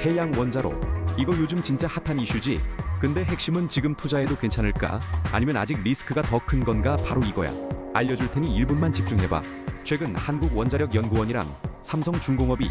해양 원자로. 이거 요즘 진짜 핫한 이슈지. 근데 핵심은 지금 투자해도 괜찮을까? 아니면 아직 리스크가 더 큰 건가? 바로 이거야. 알려줄 테니 1분만 집중해봐. 최근 한국원자력연구원이랑 삼성중공업이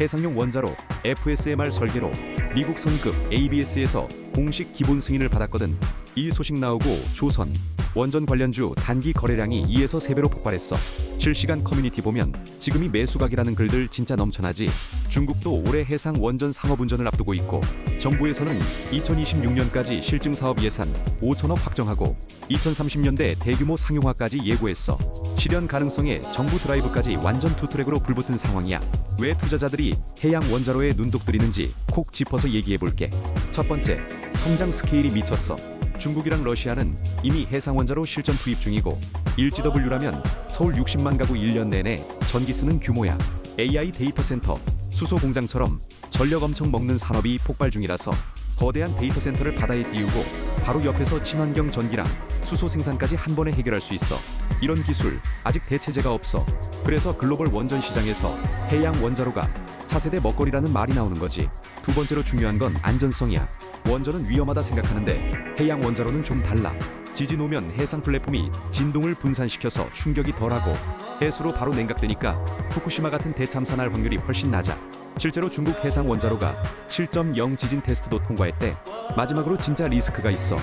해상용 원자로 FSMR 설계로 미국 선급 ABS에서 공식 기본 승인을 받았거든. 이 소식 나오고 조선 원전 관련주 단기 거래량이 2에서 3배로 폭발했어. 실시간 커뮤니티 보면 지금이 매수각이라는 글들 진짜 넘쳐나지. 중국도 올해 해상 원전 상업 운전을 앞두고 있고 정부에서는 2026년까지 실증 사업 예산 5천억 확정하고 2030년대 대규모 상용화까지 예고했어. 실현 가능성에 정부 드라이브까지 완전 투트랙으로 불붙은 상황이야. 왜 투자자들이 해양 원자로에 눈독 들이는지 콕 짚어서 얘기해 볼게. 첫 번째, 성장 스케일이 미쳤어. 중국이랑 러시아는 이미 해상 원자로 실전 투입 중이고 1GW라면 서울 60만 가구 1년 내내 전기 쓰는 규모야. AI 데이터 센터, 수소 공장처럼 전력 엄청 먹는 산업이 폭발 중이라서 거대한 데이터 센터를 바다에 띄우고 바로 옆에서 친환경 전기랑 수소 생산까지 한 번에 해결할 수 있어. 이런 기술 아직 대체제가 없어. 그래서 글로벌 원전 시장에서 해양 원자로가 차세대 먹거리라는 말이 나오는 거지. 두 번째로 중요한 건 안전성이야. 원전은 위험하다 생각하는데 해양 원자로는 좀 달라. 지진 오면 해상 플랫폼이 진동을 분산시켜서 충격이 덜하고 해수로 바로 냉각되니까 후쿠시마 같은 대참사 날 확률이 훨씬 낮아. 실제로 중국 해상 원자로가 7.0 지진 테스트도 통과했대. 마지막으로 진짜 리스크가 있어.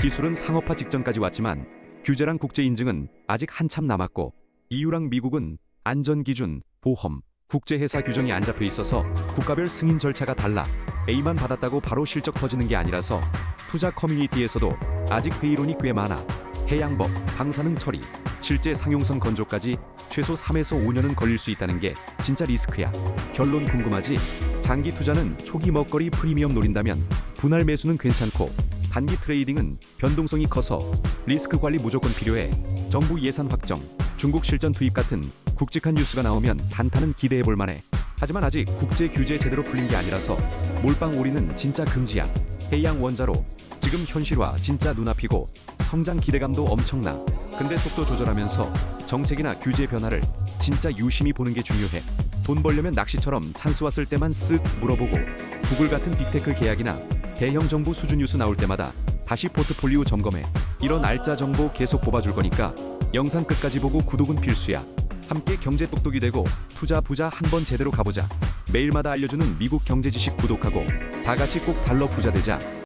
기술은 상업화 직전까지 왔지만 규제랑 국제 인증은 아직 한참 남았고 EU랑 미국은 안전 기준, 보험, 국제 회사 규정이 안 잡혀 있어서 국가별 승인 절차가 달라. A만 받았다고 바로 실적 터지는 게 아니라서 투자 커뮤니티에서도 아직 회의론이 꽤 많아. 해양법, 방사능 처리, 실제 상용성 건조까지 최소 3에서 5년은 걸릴 수 있다는 게 진짜 리스크야. 결론 궁금하지? 장기 투자는 초기 먹거리 프리미엄 노린다면 분할 매수는 괜찮고 단기 트레이딩은 변동성이 커서 리스크 관리 무조건 필요해. 정부 예산 확정, 중국 실전 투입 같은 굵직한 뉴스가 나오면 단타는 기대해 볼 만해. 하지만 아직 국제 규제 제대로 풀린 게 아니라서 몰빵 오리는 진짜 금지야. 해양 원자로 지금 현실화 진짜 눈앞이고 성장 기대감도 엄청나. 근데 속도 조절하면서 정책이나 규제 변화를 진짜 유심히 보는 게 중요해. 돈 벌려면 낚시처럼 찬스 왔을 때만 쓱 물어보고 구글 같은 빅테크 계약이나 대형 정부 수준 뉴스 나올 때마다 다시 포트폴리오 점검해. 이런 알짜 정보 계속 뽑아줄 거니까 영상 끝까지 보고 구독은 필수야. 함께 경제 똑똑이 되고 투자 부자 한번 제대로 가보자. 매일마다 알려주는 미국 경제 지식 구독하고 다 같이 꼭 달러 부자 되자.